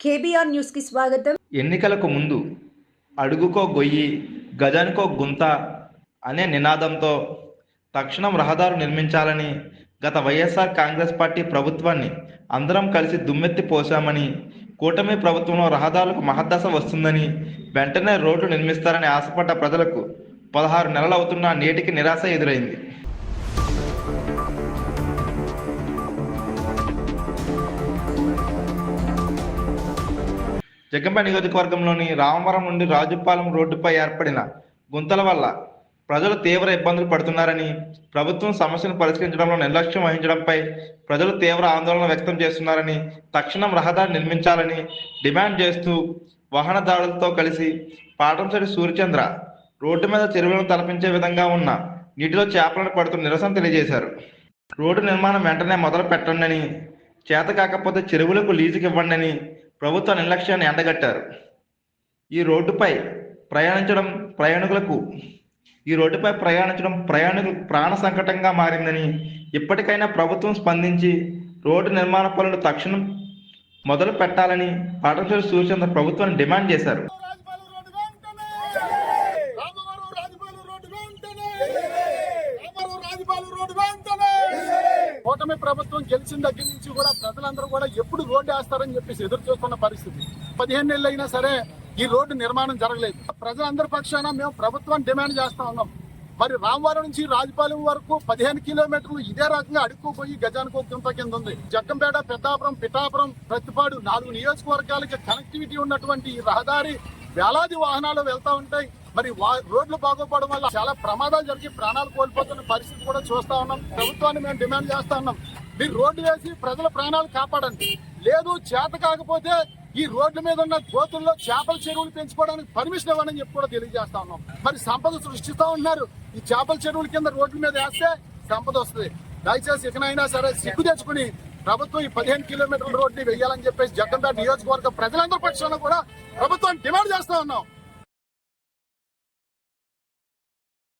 KBR న్యూస్కి స్వాగతం. ఎన్నికలకు ముందు అడుగుకో గొయ్యి గజానికో గుంత అనే నినాదంతో తక్షణం రహదారు నిర్మించాలని గత వైఎస్ఆర్ కాంగ్రెస్ పార్టీ ప్రభుత్వాన్ని అందరం కలిసి దుమ్మెత్తి పోశామని కూటమి ప్రభుత్వంలో రహదారులకు మహద్దశ వస్తుందని వెంటనే రోడ్లు నిర్మిస్తారని ఆశపడ్డ ప్రజలకు పదహారు నెలలు అవుతున్న నేటికి నిరాశ ఎదురైంది. జగ్గంపేట నియోజకవర్గంలోని రామవరం నుండి రాజుపాలెం రోడ్డుపై ఏర్పడిన గుంతల వల్ల ప్రజలు తీవ్ర ఇబ్బందులు పడుతున్నారని ప్రభుత్వం సమస్యను పరిష్కరించడంలో నిర్లక్ష్యం వహించడంపై ప్రజలు తీవ్ర ఆందోళన వ్యక్తం చేస్తున్నారని తక్షణం రహదారి నిర్మించాలని డిమాండ్ చేస్తూ వాహనదారులతో కలిసి పాటంశెట్టి సూర్యచంద్ర రోడ్డు మీద చెరువులను తలపించే విధంగా ఉన్న నీటిలో చేపలను పడుతున్న నిరసన తెలియజేశారు. రోడ్డు నిర్మాణం వెంటనే మొదలు పెట్టండి చేత కాకపోతే చెరువులకు లీజుకి ఇవ్వండి అని ప్రభుత్వ నిర్లక్ష్యాన్ని ఎండగట్టారు. ఈ రోడ్డుపై ప్రయాణించడం ప్రయాణికులకు ఈ రోడ్డుపై ప్రయాణించడం ప్రయాణికులకు ప్రాణ సంకటంగా మారిందని ఇప్పటికైనా ప్రభుత్వం స్పందించి రోడ్డు నిర్మాణ పనులు తక్షణం మొదలు పెట్టాలని పాఠశాల సూచన ప్రభుత్వాన్ని డిమాండ్ చేశారు రాజపాలెం రోడ్డు వెంటనే రామవరం రాజపాలెం రోడ్డు వెంటనే రామవరం రాజపాలెం రోడ్డు వెంటనే కూటమి ప్రభుత్వం గెలిచిన దగ్గర నుంచి కూడా ప్రజలందరూ కూడా ఎప్పుడు రోడ్డు వేస్తారని చెప్పేసి ఎదురు చూస్తున్న పరిస్థితి. పదిహేను నెలలు అయినా సరే ఈ రోడ్డు నిర్మాణం జరగలేదు. ప్రజలందరి పక్షాన మేము ప్రభుత్వం డిమాండ్ చేస్తా ఉన్నాం. మరి రామవరం నుంచి రాజపాలెం వరకు పదిహేను కిలోమీటర్లు ఇదే రకంగా అడుక్కుపోయి గజానికి ఒక గుంత కింద ఉంది. జగ్గంపేట పెద్దాపురం పిఠాపురం ప్రతిపాడు నాలుగు నియోజకవర్గాలకి కనెక్టివిటీ ఉన్నటువంటి ఈ రహదారి వేలాది వాహనాలు వెళ్తా ఉంటాయి. మరి రోడ్లు బాగోపడడం వల్ల చాలా ప్రమాదాలు జరిగి ప్రాణాలు కోల్పోతున్న పరిస్థితి కూడా చూస్తా ఉన్నాం. ప్రభుత్వాన్ని మేము డిమాండ్ చేస్తా ఉన్నాం. మీరు రోడ్డు వేసి ప్రజల ప్రాణాలు కాపాడండి. లేదు చేత కాకపోతే ఈ రోడ్ల మీద ఉన్న గోతుల్లో చేపల చెరువులు పెంచుకోవడానికి పర్మిషన్ ఇవ్వని చెప్పి కూడా తెలియజేస్తా ఉన్నాం. మరి సంపద సృష్టిస్తా ఉన్నారు. ఈ చేపల చెరువుల కింద రోడ్ల మీద వేస్తే సంపద వస్తుంది. దయచేసి ఇకనైనా సరే సిగ్గు తెచ్చుకుని ప్రభుత్వం ఈ పదిహేను కిలోమీటర్ల రోడ్ని వెయ్యాలని చెప్పేసి జగ్గంపేట నియోజకవర్గ ప్రజలందరి పక్షాన కూడా ప్రభుత్వాన్ని డిమాండ్ చేస్తా ఉన్నాం.